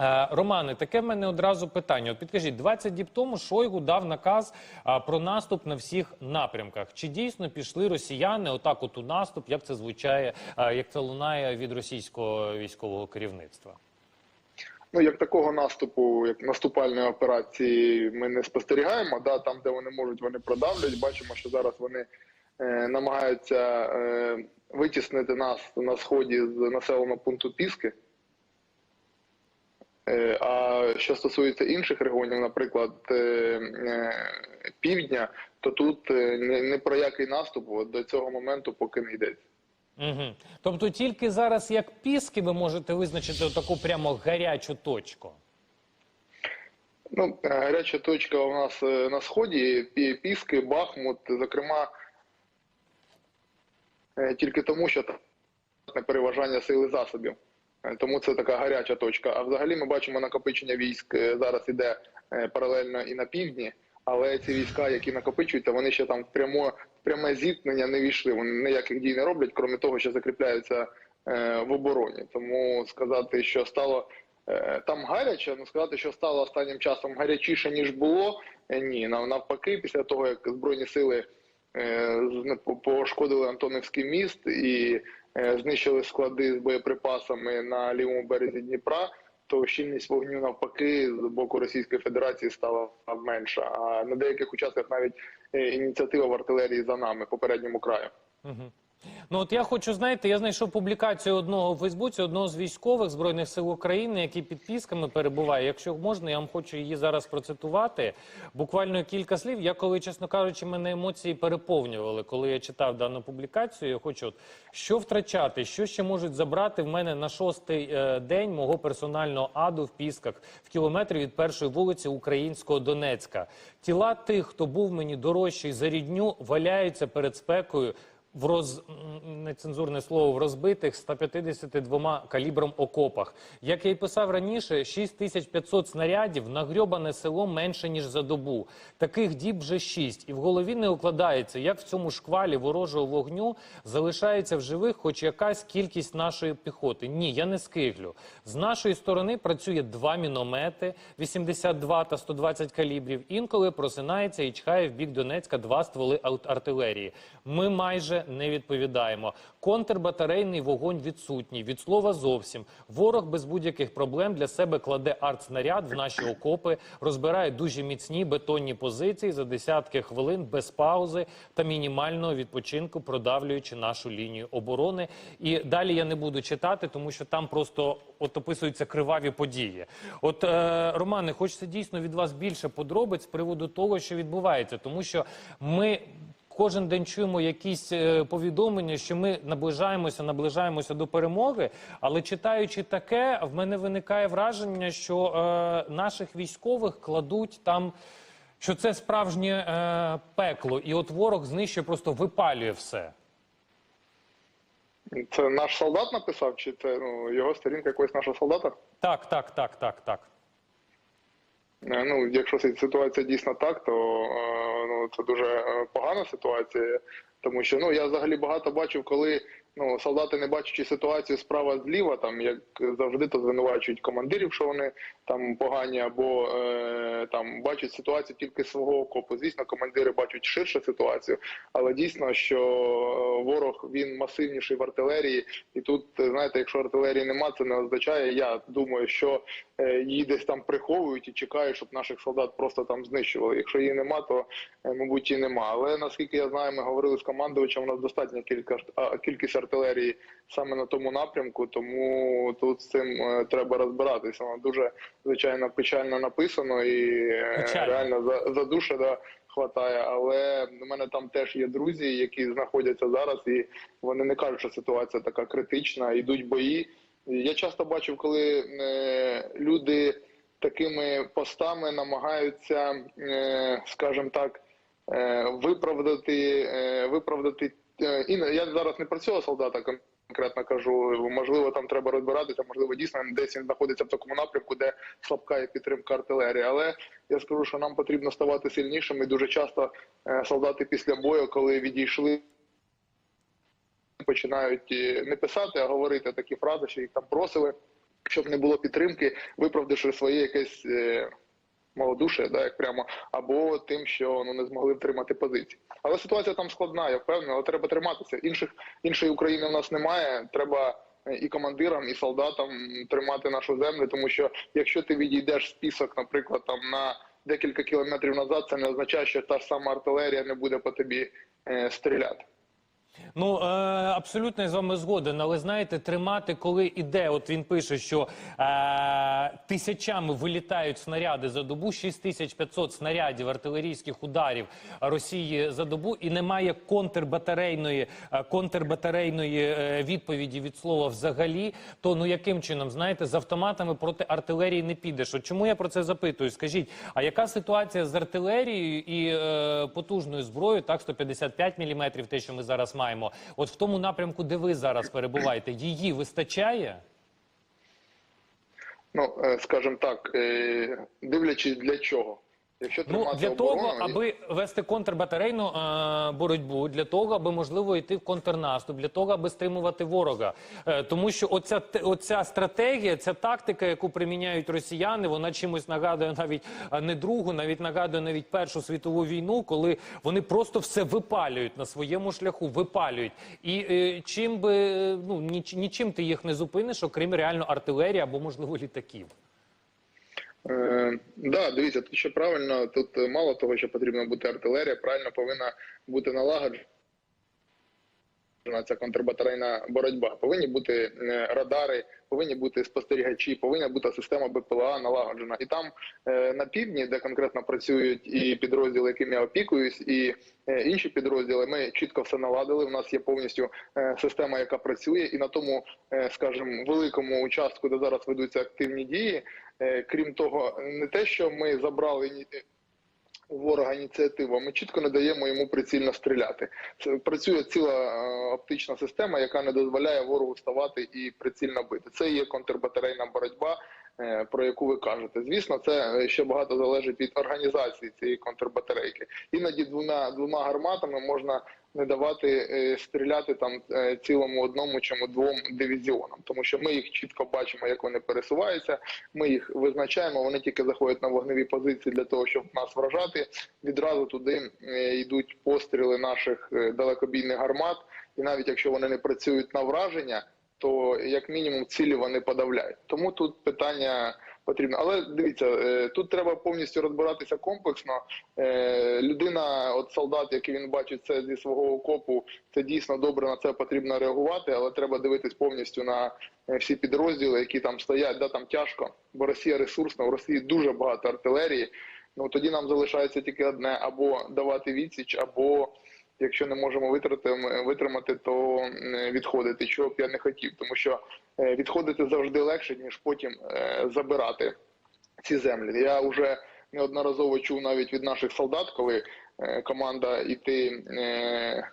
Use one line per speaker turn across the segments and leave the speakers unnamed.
Е, Романе, таке в мене одразу питання. От підкажіть, 20 діб тому Шойгу дав наказ про наступ на всіх напрямках. Чи дійсно пішли росіяни отак от у наступ, як це звучає, як це лунає від російського військового керівництва?
Ну, як такого наступу, як наступальної операції, ми не спостерігаємо. Да, там, де вони можуть, вони продавлять. Бачимо, що зараз вони е, намагаються е, витіснити нас на сході з населеного пункту Піски. Е, а що стосується інших регіонів, наприклад, е, е, півдня, то тут не, про який наступ до цього моменту поки не йдеться.
Угу. Тобто тільки зараз як піски ви можете визначити таку прямо гарячу точку.
Ну, гаряча точка у нас на сході, Піски, Бахмут, зокрема, тільки тому, що переважання сили засобів. Е, Тому це така гаряча точка. А взагалі ми бачимо накопичення військ е, зараз іде е, паралельно і на півдні, але ці війська, які накопичуються, вони ще там прямо пряме зіткнення не війшли. Вони ніяких дій не роблять, крім того, що закріпляються в обороні. Тому сказати, що стало там гаряче, ну сказати, що стало останнім часом гарячіше ніж було. Ні, навпаки, після того як збройні сили по- пошкодили Антонівський міст і знищили склади з боєприпасами на лівому березі Дніпра. То щільність вогню навпаки з боку Російської Федерації стала менша. А на деяких участках навіть е, ініціатива в артилерії за нами попередньому краю.
Угу. Ну от я хочу, знаєте, я знайшов публікацію одного у Фейсбуці, одного з військових збройних сил України, який під пісками перебуває. Якщо можна, я вам хочу її зараз процитувати. Буквально кілька слів. Я коли, чесно кажучи, мене емоції переповнювали, коли я читав дану публікацію. Я хочу, от, що втрачати, що ще можуть забрати в мене на шостий е, день мого персонального аду в Пісках в кілометрі від першої вулиці Українського Донецька. Тіла тих, хто був мені дорожчий за рідню, валяються перед спекою в роз нецензурне слово в розбитих 152 калібром окопах. Як я й писав раніше, 6500 снарядів нагрьобане село менше ніж за добу. Таких діб вже 6. І в голові не укладається, як в цьому шквалі ворожого вогню залишається в живих хоч якась кількість нашої піхоти. Ні, я не скиглю. З нашої сторони працює два міномети 82 та 120 калібрів. Інколи просинається і чхає в бік Донецька два стволи артилерії. Ми майже не відповідаємо. Контрбатарейний вогонь відсутній. Від слова зовсім. Ворог без будь-яких проблем для себе кладе артснаряд в наші окопи, розбирає дуже міцні бетонні позиції за десятки хвилин без паузи та мінімального відпочинку, продавлюючи нашу лінію оборони. І далі я не буду читати, тому що там просто от описуються криваві події. От е, Романе, хочеться дійсно від вас більше подробиць з приводу того, що відбувається, тому що ми. Кожен день чуємо якісь е, повідомлення, що ми наближаємося, наближаємося до перемоги. Але читаючи таке, в мене виникає враження, що е, наших військових кладуть там, що це справжнє е, пекло, і от ворог знищує, просто випалює все.
Це наш солдат написав, чи це ну, його сторінка якогось нашого солдата?
Так, так, так, так, так.
Е, Ну, якщо ситуація дійсно так, то е, ну це дуже е, погана ситуація, тому що ну я взагалі багато бачив, коли ну солдати, не бачачи ситуацію справа зліва, там як завжди, то звинувачують командирів, що вони там погані, або е, там бачать ситуацію тільки свого окопу. Звісно, командири бачать ширше ситуацію, але дійсно, що е, ворог він масивніший в артилерії, і тут знаєте, якщо артилерії нема, це не означає. Я думаю, що е, її десь там приховують і чекають, щоб наших солдат просто там знищували. Якщо її нема, то е, мабуть і нема. Але наскільки я знаю, ми говорили з командувачем. У нас достатня кілька кількість артилерії саме на тому напрямку, тому тут з цим е, треба розбиратися. Воно дуже звичайно печально написано і е,
Печально.
реально за, за да, хватає. Але в мене там теж є друзі, які знаходяться зараз, і вони не кажуть, що ситуація така критична. Йдуть бої. Я часто бачив, коли е, люди такими постами намагаються, е, скажімо так, е, виправдати, е, виправдати і я зараз не про цього солдата конкретно кажу. Можливо, там треба розбиратися, можливо, дійсно десь він знаходиться в такому напрямку, де слабка є підтримка артилерії. Але я скажу, що нам потрібно ставати сильнішими. Дуже часто е, солдати після бою, коли відійшли. Починають е, не писати, а говорити такі фрази, що їх там просили щоб не було підтримки, виправдавши своє якесь малодушие, да, як прямо, або тим, що ну не змогли втримати позиції. Але ситуація там складна, я впевнений, але треба триматися. Інших іншої України в нас немає. Треба е, і командирам, і солдатам тримати нашу землю, тому що якщо ти відійдеш список, наприклад, там на декілька кілометрів назад, це не означає, що та ж сама артилерія не буде по тобі е, стріляти.
Ну е, абсолютно з вами згоден, але знаєте, тримати, коли іде, от він пише, що е, тисячами вилітають снаряди за добу, 6500 снарядів артилерійських ударів Росії за добу, і немає контрбатарейної е, контрбатарейної е, відповіді від слова взагалі. То ну яким чином знаєте, з автоматами проти артилерії не підеш? От чому я про це запитую? Скажіть, а яка ситуація з артилерією і е, потужною зброєю? Так, 155 мм, те, що ми зараз маємо. От в тому напрямку, де ви зараз перебуваєте, її вистачає?
Ну е, скажімо так, е, дивлячись для чого. Якщо
Ну для того,
оборону,
аби вести контрбатарейну е, боротьбу, для того, аби можливо йти в контрнаступ, для того, аби стримувати ворога. Е, тому що оця оця стратегія, ця тактика, яку приміняють росіяни, вона чимось нагадує навіть не другу, навіть нагадує навіть Першу світову війну, коли вони просто все випалюють на своєму шляху, випалюють. І е, чим би ну ніч, нічим ти їх не зупиниш, окрім реально артилерії або можливо літаків.
Е, да, дивіться, тут ще правильно, тут е, мало того, що потрібна бути артилерія, правильно повинна бути налагоджена ця контрбатарейна боротьба. Повинні бути е, радари, повинні бути спостерігачі, повинна бути система БПЛА налагоджена. І там е, на півдні, де конкретно працюють і підрозділи, яким я опікуюсь, і інші підрозділи, ми чітко все наладили. У нас є повністю система, яка працює, і на тому, е, скажімо, великому участку, де зараз ведуться активні дії. Е, Крім того, не те, що ми забрали іні- у ворога ініціативу, ми чітко не даємо йому прицільно стріляти. Це працює ціла е, оптична система, яка не дозволяє ворогу ставати і прицільно бити. Це є контрбатарейна боротьба, е, про яку ви кажете. Звісно, це е, ще багато залежить від організації цієї контрбатарейки. Іноді двома двома гарматами можна не давати е, стріляти там е, цілому одному чому двом дивізіонам, тому що ми їх чітко бачимо, як вони пересуваються. Ми їх визначаємо. Вони тільки заходять на вогневі позиції для того, щоб нас вражати. Відразу туди е, йдуть постріли наших е, далекобійних гармат, і навіть якщо вони не працюють на враження, то як мінімум цілі вони подавляють. Тому тут питання. Потрібно, але дивіться, е, тут треба повністю розбиратися комплексно. Е, Людина, от солдат, який він бачить це зі свого окопу, це дійсно добре на це потрібно реагувати, але треба дивитись повністю на е, всі підрозділи, які там стоять, да там тяжко, бо Росія ресурсна, у Росії дуже багато артилерії. Ну тоді нам залишається тільки одне: або давати відсіч, або якщо не можемо витримати, витримати, то відходити. Чого б я не хотів, тому що е, відходити завжди легше, ніж потім е, забирати ці землі. Я вже неодноразово чув навіть від наших солдат, коли е, команда е, е,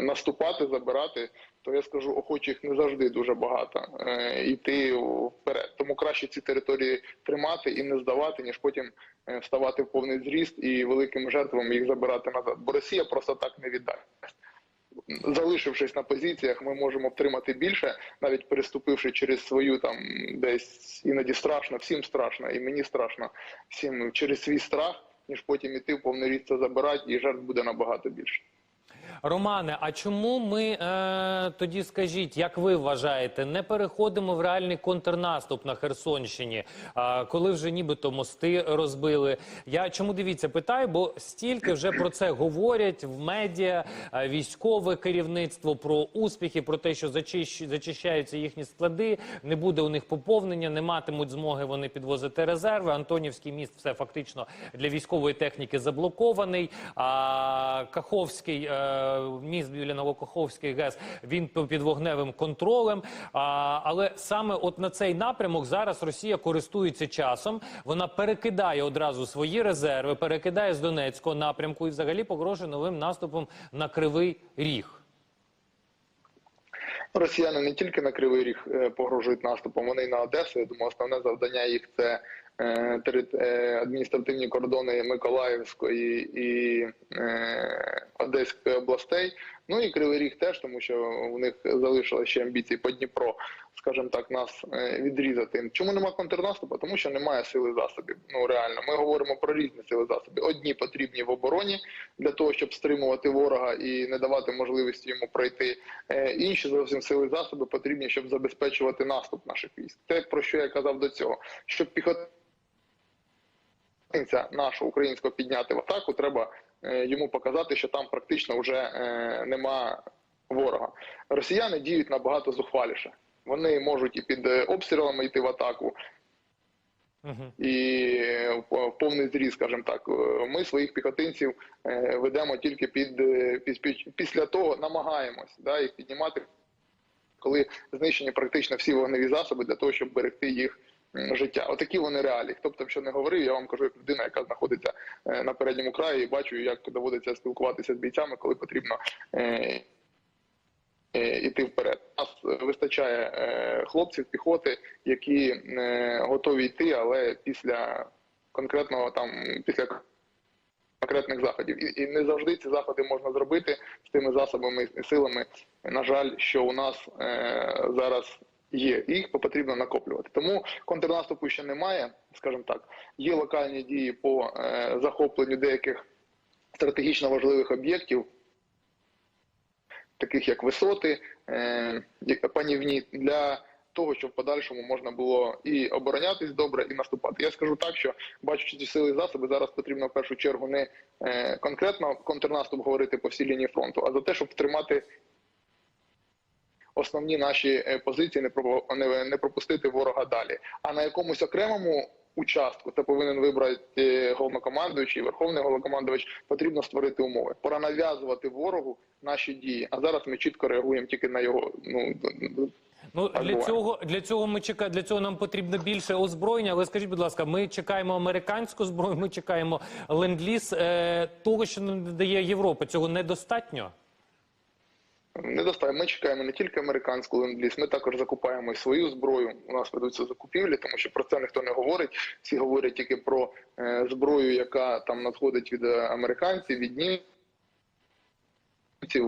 наступати, забирати, то я скажу, охочих не завжди дуже багато е, йти вперед. Тому краще ці території тримати і не здавати, ніж потім е, вставати в повний зріст і великими жертвами їх забирати назад. Бо Росія просто так не віддасть. Залишившись на позиціях, ми можемо втримати більше, навіть переступивши через свою там десь іноді страшно, всім страшно, і мені страшно, всім через свій страх, ніж потім іти в повний ріст це забирати, і жертв буде набагато більше.
Романе, а чому ми е, тоді скажіть, як ви вважаєте, не переходимо в реальний контрнаступ на Херсонщині, е, коли вже нібито мости розбили? Я чому дивіться, питаю, бо стільки вже про це говорять в медіа, е, військове керівництво про успіхи, про те, що зачищ, зачищаються їхні склади, не буде у них поповнення, не матимуть змоги вони підвозити резерви. Антонівський міст все фактично для військової техніки заблокований. А Каховський е, міст біля Новокаховський ГЕС він під вогневим контролем. Але саме от на цей напрямок зараз Росія користується часом. Вона перекидає одразу свої резерви, перекидає з Донецького напрямку і взагалі погрожує новим наступом на Кривий Ріг.
Росіяни не тільки на Кривий Ріг е, погрожують наступом, вони й на Одесу. Я думаю, основне завдання їх це е, е, адміністративні кордони Миколаївської і Одеської областей. Ну і Кривий Ріг теж, тому що у них залишилися ще амбіції по Дніпро, скажімо так, нас е, відрізати. Чому нема контрнаступу? Тому що немає сили засобів. Ну реально, ми говоримо про різні сили засоби. Одні потрібні в обороні для того, щоб стримувати ворога і не давати можливості йому пройти. Е, Інші зовсім сили засоби потрібні, щоб забезпечувати наступ наших військ. Те, про що я казав до цього, щоб піхотинця нашого українського підняти в атаку, треба е, йому показати, що там практично вже е, нема ворога. Росіяни діють набагато зухваліше. Вони можуть і під е, обстрілами йти в атаку, і в повний зріз, скажімо так. Ми своїх піхотинців ведемо тільки під, під, під- після того намагаємось да, їх піднімати, коли знищені практично всі вогневі засоби для того, щоб берегти їх життя. Отакі вони реалії. Хто б там що не говорив, я вам кажу, як людина, яка знаходиться е, на передньому краї, і бачу, як доводиться спілкуватися з бійцями, коли потрібно. е, е, Іти вперед. Нас вистачає хлопців, піхоти, які е, готові йти, але після конкретного там після конкретних заходів. І, і не завжди ці заходи можна зробити з тими засобами і силами. На жаль, що у нас е, зараз є. І їх потрібно накоплювати. Тому контрнаступу ще немає, скажімо так. Є локальні дії по е, захопленню деяких стратегічно важливих об'єктів таких як висоти, е, панівні, для того, щоб в подальшому можна було і оборонятись добре, і наступати. Я скажу так, що бачучи ці сили і засоби, зараз потрібно в першу чергу не е, конкретно контрнаступ говорити по всій лінії фронту, а за те, щоб тримати. Основні наші е, позиції не про не, не пропустити ворога далі. А на якомусь окремому участку це повинен вибрати е, головнокомандуючий, верховний головнокомандувач. Потрібно створити умови. Пора нав'язувати ворогу наші дії. А зараз ми чітко реагуємо тільки на його ну
Ну для цього для цього ми чекаємо, для цього нам потрібно більше озброєння. Але скажіть, будь ласка, ми чекаємо американську зброю, ми чекаємо ленд-ліз. Е, того, що нам дає Європа, цього недостатньо.
Недостатньо. Ми чекаємо не тільки американську ленд-ліз, ми також закупаємо і свою зброю. У нас ведуться закупівлі, тому що про це ніхто не говорить. Всі говорять тільки про е, зброю, яка там надходить від е, американців, від німців е,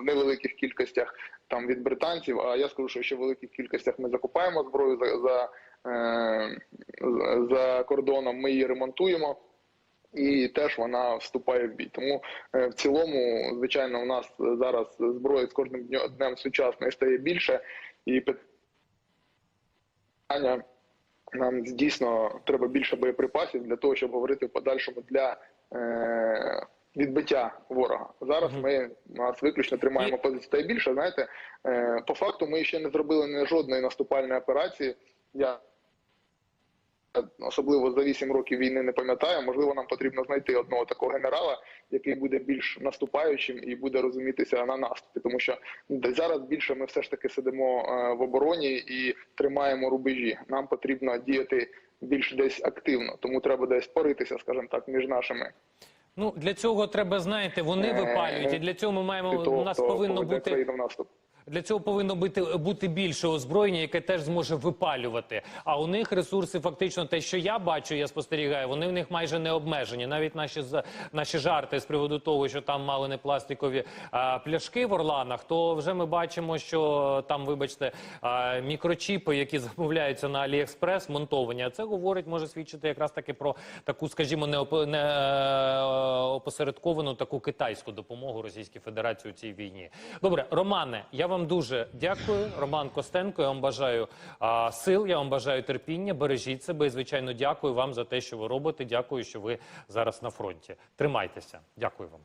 в невеликих кількостях там від британців. А я скажу, що ще в великих кількостях ми закупаємо зброю за, за, е, за- за кордоном. Ми її ремонтуємо. І теж вона вступає в бій. Тому е, в цілому, звичайно, у нас зараз зброї з кожним днем, сучасної стає більше, і питання нам дійсно треба більше боєприпасів для того, щоб говорити в подальшому для е, відбиття ворога. Зараз ми нас виключно тримаємо позицію. Та й більше знаєте, е, по факту ми ще не зробили жодної наступальної операції. Я особливо за 8 років війни не пам'ятаю. Можливо, нам потрібно знайти одного такого генерала, який буде більш наступаючим і буде розумітися на наступі, тому що зараз більше ми все ж таки сидимо е, в обороні і тримаємо рубежі. Нам потрібно діяти більш десь активно, тому треба десь поритися, скажімо так, між нашими.
Ну для цього треба знаєте, вони
Е,
випалюють. І для цього ми маємо у нас повинно бути
наступ.
Для цього повинно бути, бути більше озброєння, яке теж зможе випалювати. А у них ресурси, фактично, те, що я бачу, я спостерігаю, вони в них майже не обмежені. Навіть наші наші жарти з приводу того, що там мали не пластикові а, пляшки в Орланах, то вже ми бачимо, що там, вибачте, а, мікрочіпи, які замовляються на Аліекспрес, монтовані. А це говорить, може свідчити якраз таки про таку, скажімо, не, не е, таку китайську допомогу Російській Федерації у цій війні. Добре, Романе, я вам дуже дякую. Роман Костенко. Я вам бажаю а, сил, я вам бажаю терпіння. Бережіть себе і звичайно дякую вам за те, що ви робите. Дякую, що ви зараз на фронті. Тримайтеся. Дякую вам.